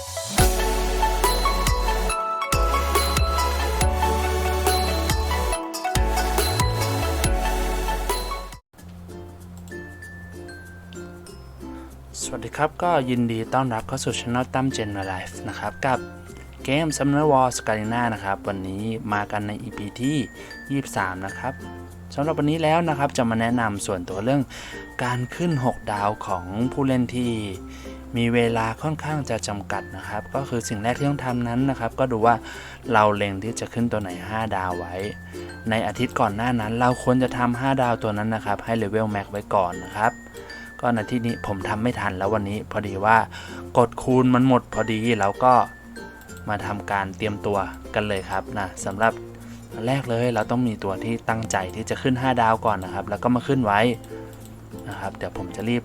สวัสดีครับก็ยินดีต้อนรับเข้าสู่ช anel ตั้มเจนไลฟ์นะครับ กับเกม Summoner War s c a r i n a นะครับ วันนี้มากันใน EP ที่ 23 นะครับสำหรับวันนี้แล้วนะครับจะมาแนะนำส่วนตัวเรื่องการขึ้น 6 ดาวของผู้เล่นที่ มีเวลาค่อนข้างจะจำกัดนะครับ ก็คือสิ่งแรกที่ต้องทำนั้นนะครับ ก็ดูว่าเราเล็งที่จะขึ้นตัวไหน 5 ดาวไว้ ในอาทิตย์ก่อนหน้านั้น เราควรจะทำ5ดาวตัวนั้นนะครับ ให้เลเวลแม็กไว้ก่อนนะครับ ก็ในที่นี้ผมทำไม่ทันแล้ววันนี้พอดีว่ากดคูณมันหมดพอดีแล้วก็มาทำการเตรียมตัวกันเลยครับนะสำหรับแรกเลยเราต้องมีตัวที่ตั้งใจที่จะขึ้น 5 ดาวก่อนนะครับ แล้วก็มาขึ้นไว้นะครับ เดี๋ยวผมจะรีบ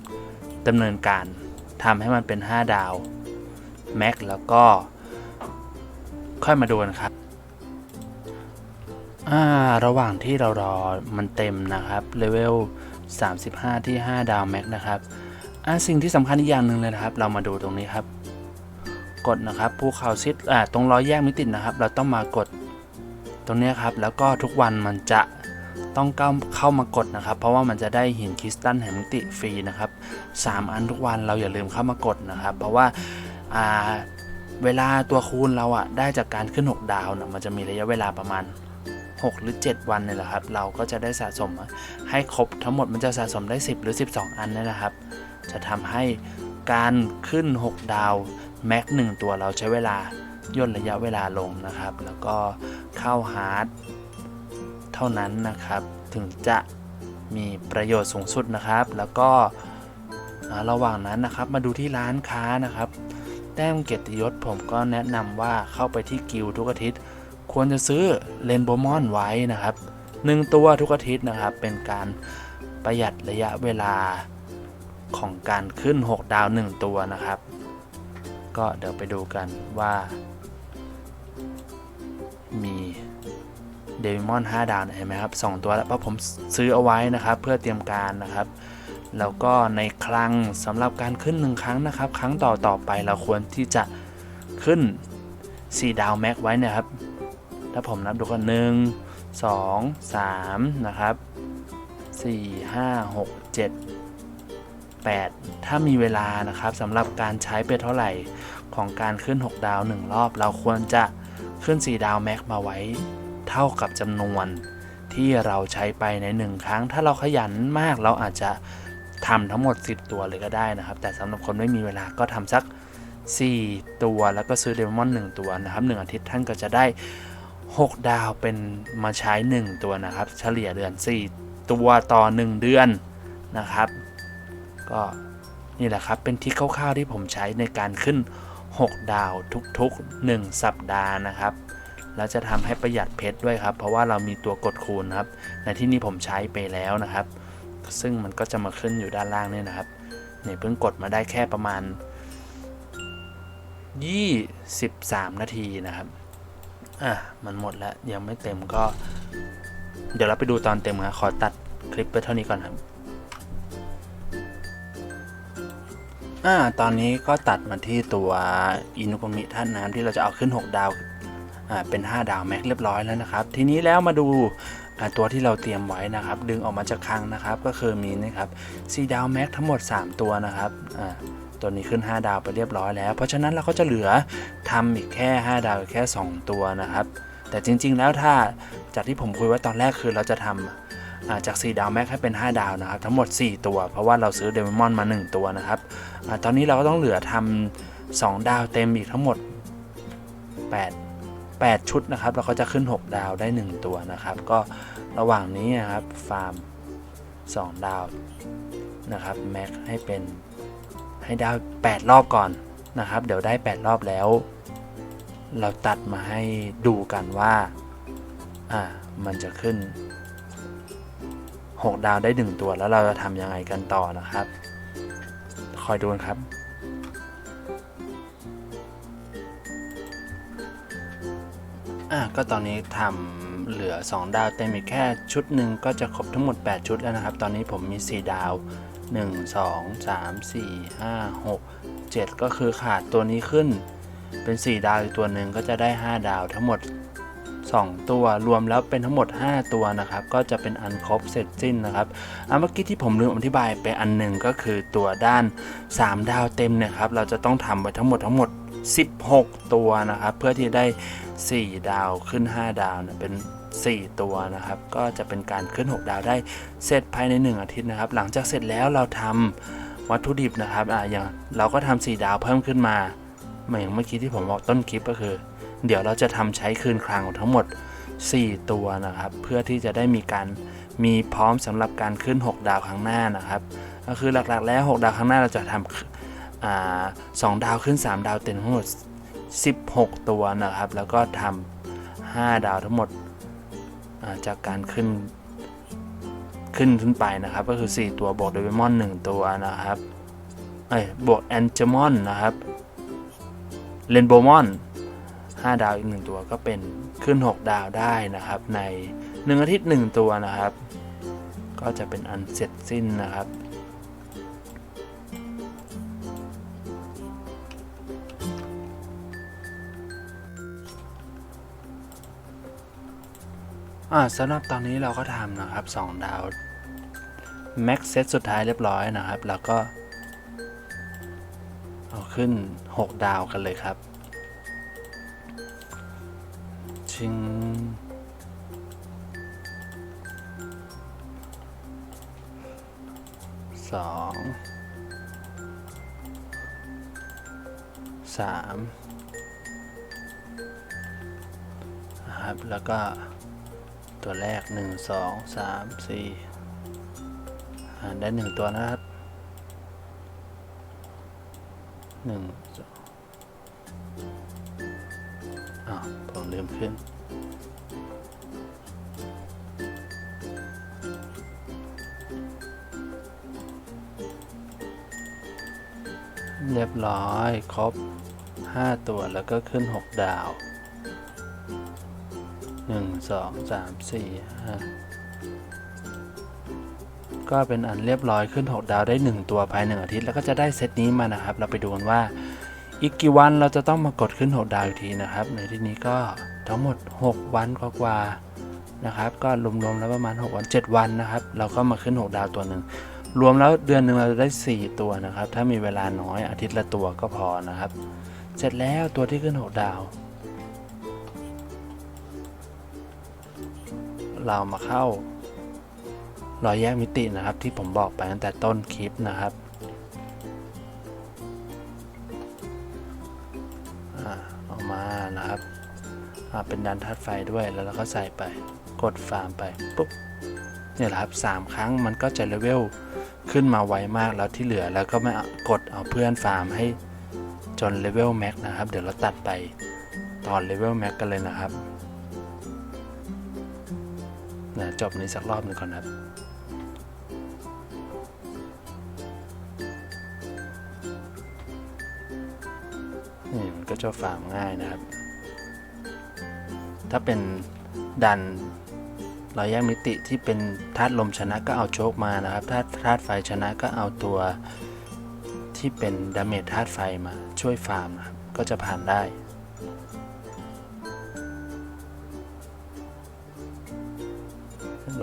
ดำเนินการ ทำให้มันเป็น 5 ดาวแม็กแล้วก็ค่อยมาดูกันครับอ่าระหว่างที่เรารอมันเต็มนะครับเลเวล35 ที่ 5 ดาวแม็กนะครับอ่าสิ่งที่สำคัญอีกอย่างหนึ่งเลยนะครับ เรามาดูตรงนี้ครับ กดนะครับภูเขาซิดอ่าตรงร้อยแยกมิตินะครับ เราต้องมากดตรงเนี้ยครับ แล้วก็ทุกวันมันจะ ต้องเข้ามากดนะครับ เพราะว่ามันจะได้หินคริสตัลแห่งมิติฟรีนะครับ 3 อันทุกวันเราอย่าลืมเข้ามากดนะครับ เพราะว่าาเวลาตัวคูณเราอะได้จากการขึ้น 6 ดาวนะมันจะมีระยะเวลาประมาณ 6 หรือ 7 วันเนี่ยแหละครับ เราก็จะได้สะสมให้ครบทั้งหมดมันจะสะสมได้ 10 หรือ 12 อันเนี่ยนะครับ จะทำให้การขึ้น 6 ดาวแม็ก1ตัวเราใช้เวลาย่นระยะเวลาลงนะครับ แล้วก็เข้าฮาร์ด ท่านั้นนะครับ ถึงจะมีประโยชน์สูงสุดนะครับ แล้วก็ระหว่างนั้นนะครับมาดูที่ร้านค้านะครับ แต้มเกียรติยศผมก็แนะนำว่าเข้าไปที่กิลทุกอาทิตย์ ควรจะซื้อเลนโบมอนไว้นะครับหนึ่งตัวทุกอาทิตย์นะครับ เป็นการประหยัดระยะเวลาของการขึ้น 6 ดาว 1 ตัวนะครับ ก็เดี๋ยวไปดูกันว่า มี เดวิมอน5ดาวเห็นไหมครับ2ตัวแล้วเพราะผมซื้อเอาไว้นะครับ เพื่อเตรียมการนะครับ แล้วก็ในครั้งสำหรับการขึ้น 1 ครั้งนะครับ ครั้งต่อต่อไปเราควรที่จะขึ้น 4 ดาวแม็กไว้นะครับ ถ้าผมนับดูก็หนึ่งสองสามนะครับสี่ห้าหกเจ็ดแปดถ้ามีเวลานะครับสำหรับการใช้ไปเท่าไหร่ของการขึ้น 6 ดาว 1 รอบ เราควรจะขึ้น 4 ดาวแม็กมาไว้ เท่ากับจำนวนที่เราใช้ไปใน 1 ครั้ง ถ้าเราขยันมากเราอาจจะทำทั้งหมด 10 ตัวเลยก็ได้นะครับ แต่สำหรับคนไม่มีเวลาก็ทำสัก 4 ตัวแล้วก็ซื้อเดมอน1ตัวนะครับ1อาทิตย์ท่านก็จะได้ 6 ดาวเป็นมาใช้ 1 ตัวนะครับ เฉลี่ยเดือน 4 ตัวต่อ 1 เดือนนะครับ ก็นี่แหละครับเป็นทริคคร่าวๆที่ผมใช้ในการขึ้น 6 ดาวทุกๆ 1 สัปดาห์นะครับ แล้วจะทำให้ประหยัดเพชรด้วยครับ เพราะว่าเรามีตัวกดคูณครับ ในที่นี้ผมใช้ไปแล้วนะครับ ซึ่งมันก็จะมาขึ้นอยู่ด้านล่างนี่นะครับเนี่ยเพิ่งกดมาได้แค่ประมาณ 23 นาทีนะครับอะมันหมดแล้วยังไม่เต็มก็ เดี๋ยวเราไปดูตอนเต็มครับขอตัดคลิปไปเท่านี้ก่อนครับอ่าตอนนี้ก็ตัดมาที่ตัวอินุกมิท่านน้ำที่เราจะเอาขึ้น 6 ดาว เป็น 5 ดาวแม็กเรียบร้อยแล้วนะครับ ทีนี้แล้วมาดูตัวที่เราเตรียมไว้นะครับ ดึงออกมาจากคลังนะครับ ก็คือมีนะครับ4ดาวแม็กทั้งหมด 3 ตัวนะครับตัวนี้ขึ้น 5 ดาวไปเรียบร้อยแล้ว เพราะฉะนั้นเราก็จะเหลือทำอีกแค่ 5 ดาวแค่ 2 ตัวนะครับ แต่จริง ๆ แล้วถ้าจากที่ผมคุยไว้ตอนแรกคือเราจะทำาจาก 4 ดาวแม็กให้เป็น 5 ดาวนะครับ ทั้งหมด 4 ตัว เพราะว่าเราซื้อเดมอนมา 1 ตัวนะครับอตอนนี้เราก็ต้องเหลือทำ2ดาวเต็มอีกทั้งหมด 8 8 ชุดนะครับเราก็จะขึ้น 6 ดาวได้ 1 ตัวนะครับ ก็ระหว่างนี้นะครับฟาร์ม 2 ดาวนะครับแม็กให้เป็นให้ได้8รอบก่อนนะครับ เดี๋ยวได้ 8 รอบแล้ว เราตัดมาให้ดูกันว่าอ่ามันจะขึ้น 6 ดาวได้ 1 ตัวแล้วเราจะทำยังไงกันต่อนะครับ คอยดูกันครับ อะก็ตอนนี้ทำเหลือ 2 ดาวเต็มอีกแค่ชุดหนึ่งก็จะครบทั้งหมด 8 ชุดแล้วนะครับ ตอนนี้ผมมี 4 ดาว 1 2 3 4 5 6 7 ก็คือขาดตัวนี้ขึ้น เป็น 4 ดาวอีกตัวหนึ่งก็จะได้ 5 ดาวทั้งหมด 2 ตัวรวมแล้วเป็นทั้งหมด 5 ตัวนะครับ ก็จะเป็นอันครบเสร็จสิ้นนะครับอะเมื่อกี้ที่ผมลืมอธิบายไปอันหนึ่งก็คือตัวด้าน 3 ดาวเต็มเนี่ยครับเราจะต้องทำไว้ทั้งหมดทั้งหมด 16 ตัวนะครับ เพื่อที่ได้ 4 ดาวขึ้น 5 ดาวเนี่ยเป็น 4 ตัวนะครับ ก็จะเป็นการขึ้น 6 ดาวได้เสร็จภายใน 1 อาทิตย์นะครับ หลังจากเสร็จแล้วเราทำวัตถุดิบนะครับอ่าอย่างเราก็ทำ4ดาวเพิ่มขึ้นมาเหมือนเมื่อกี้ที่ผมบอกต้นคลิปก็คือ เดี๋ยวเราจะทำใช้คืนคลังทั้งหมด 4 ตัวนะครับ เพื่อที่จะได้มีการมีพร้อมสำหรับการขึ้น 6 ดาวครั้งหน้านะครับ ก็คือหลักๆ แล้ว 6 ดาวครั้งหน้าเราจะทำอ่า สองดาวขึ้น 3 ดาวเต็มทั้งหมด 16 ตัวนะครับ แล้วก็ทำ5ดาวทั้งหมดาจากการขึ้นขึ้นขึ้นไปนะครับ ก็คือ 4 ตัวบวกเดวิมอน1ตัวนะครับเอ้ยบวกแอนเจมอนนะครับเรนโบมอน5 ดาวอีก 1 ตัวก็เป็นขึ้น 6 ดาวได้นะครับ ใน 1 อาทิตย์ 1 ตัวนะครับ ก็จะเป็นอันเสร็จสิ้นนะครับ อ่าสำหรับตอนนี้เราก็ทำนะครับ 2 ดาวแม็กเซตสุดท้ายเรียบร้อยนะครับ แล้วก็ เอาขึ้น 6 ดาวกันเลยครับ ชิงสองสามนะครับ แล้วก็ ตัวแรกหนึ่งสองสามสี่าได้หนึ่งตัวนะครับหนึ่งสองอ้าวผมลืมขึ้นเรียบร้อย ครบ 5 ตัวแล้วก็ขึ้น 6 ดาว 1 2 3 4 5ก็เป็นอันเรียบร้อยขึ้น 6 ดาวได้ 1 ตัวภาย1อาทิตย์ แล้วก็จะได้เซตนี้มานะครับ เราไปดูกันว่า อีกกี่วันเราจะต้องมากดขึ้น 6 ดาวอีกทีนะครับ ในที่นี้ก็ทั้งหมด 6 วันกว่าๆนะครับ ก็รวมๆแล้วประมาณ 6 วัน 7 วันนะครับ เราก็มาขึ้น 6 ดาวตัวหนึ่งรวมแล้วเดือนหนึ่งเราจะได้ 4 ตัวนะครับ ถ้ามีเวลาน้อยอาทิตย์ละตัวก็พอนะครับ เสร็จแล้วตัวที่ขึ้น 6 ดาว เรามาเข้ารอยแยกมิตินะครับ ที่ผมบอกไปตั้งแต่ต้นคลิปนะครับอ่าเอกมานะครับเป็นดันธาตุไฟด้วยแล้วเราก็ใส่ไปกดฟาร์มไปปุ๊บเนี่ยแหละครับสามครั้งมันก็จะเลเวลขึ้นมาไวมากแล้วที่เหลือแล้วก็ไม่เอากดเอาเพื่อนฟาร์มให้จนเลเวลแม็กนะครับ เดี๋ยวเราตัดไปตอนเลเวลแม็กกันเลยนะครับ นะจบนี้สักรอบหนึ่งก่อนครับนี่มันก็จะฟาร์มง่ายนะครับ ถ้าเป็นดันเราแยกมิติที่เป็นธาตุลมชนะก็เอาโชคมานะครับถ้าธาตุไฟชนะก็เอาตัวที่เป็นดาเมจธาตุไฟมาช่วยฟาร์มนะครับก็จะผ่านได้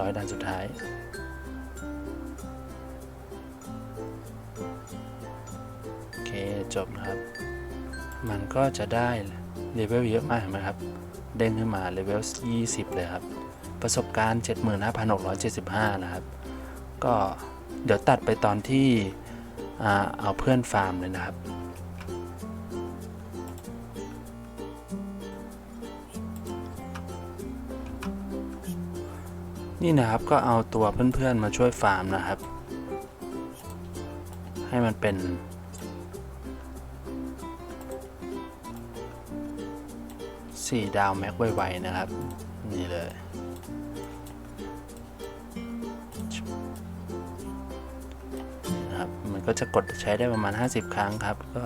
ร้อยดันสุดท้าย โอเคจบนะครับ มันก็จะได้เลเวลเยอะมากเห็นไหมครับ เด้งขึ้นมาเลเวล 20 เลยครับ ประสบการณ์ 75,675 นะครับ ก็เดี๋ยวตัดไปตอนที่อเอาเพื่อนฟาร์มเลยนะครับ นี่นะครับก็เอาตัวเพื่อนๆมาช่วยฟาร์มนะครับ ให้มันเป็นสี่ดาวแม็กไวๆนะครับ นี่เลยนี่นะครับ มันก็จะกดใช้ได้ประมาณ 50 ครั้งครับ ก็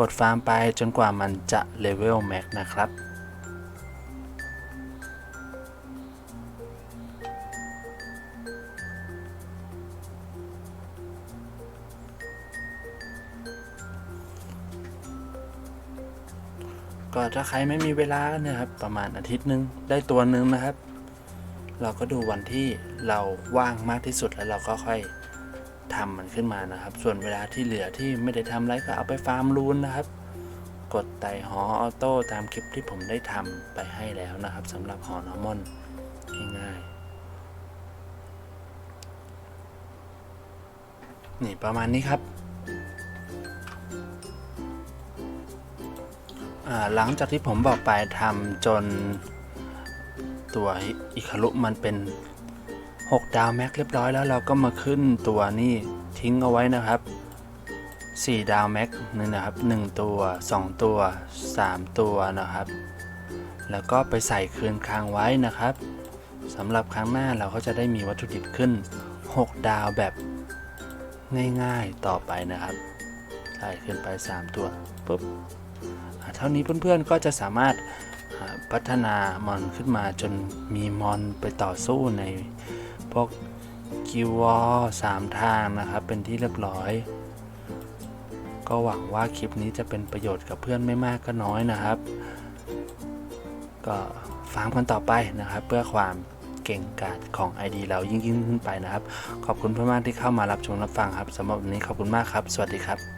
กดฟาร์มไปจนกว่ามันจะเลเวลแม็กนะครับ ก็ถ้าใครไม่มีเวลาเนี่ยครับประมาณอาทิตย์หนึงได้ตัวหนึ่งนะครับ เราก็ดูวันที่เราว่างมากที่สุดแล้วเราก็ค่อยทำมันขึ้นมานะครับ ส่วนเวลาที่เหลือที่ไม่ได้ทำอะไรก็เอาไปฟาร์มรูนนะครับ กดไต่หอออโต้ตามคลิปที่ผมได้ทำไปให้แล้วนะครับสำหรับหอนอร์มอนง่ายๆนี่ประมาณนี้ครับ หลังจากที่ผมบอกไปทำจนตัวอิคารุมันเป็น 6 ดาวแม็กเรียบร้อยแล้วเราก็มาขึ้นตัวนี่ทิ้งเอาไว้นะครับ 4 ดาวแม็กนี่นะครับ 1 ตัว 2 ตัว 3 ตัวนะครับ แล้วก็ไปใส่คืนค้างไว้นะครับสำหรับครั้งหน้าเราก็จะได้มีวัตถุดิบขึ้น 6 ดาวแบบง่ายๆต่อไปนะครับ ใส่ขึ้นไป 3 ตัวปุ๊บ เท่านี้เพื่อนๆก็จะสามารถพัฒนามอนขึ้นมาจนมีมอนไปต่อสู้ในพวกกิวอสามทางนะครับ เป็นที่เรียบร้อย ก็หวังว่าคลิปนี้จะเป็นประโยชน์กับเพื่อนไม่มากก็น้อยนะครับ ก็ฟังกันต่อไปนะครับ เพื่อความเก่งกาจของ ID เรายิ่งยิ่งขึ้นไปนะครับ ขอบคุณเพื่อนมากที่เข้ามารับชมรับฟังครับสำหรับวันนี้ขอบคุณมากครับ สวัสดีครับ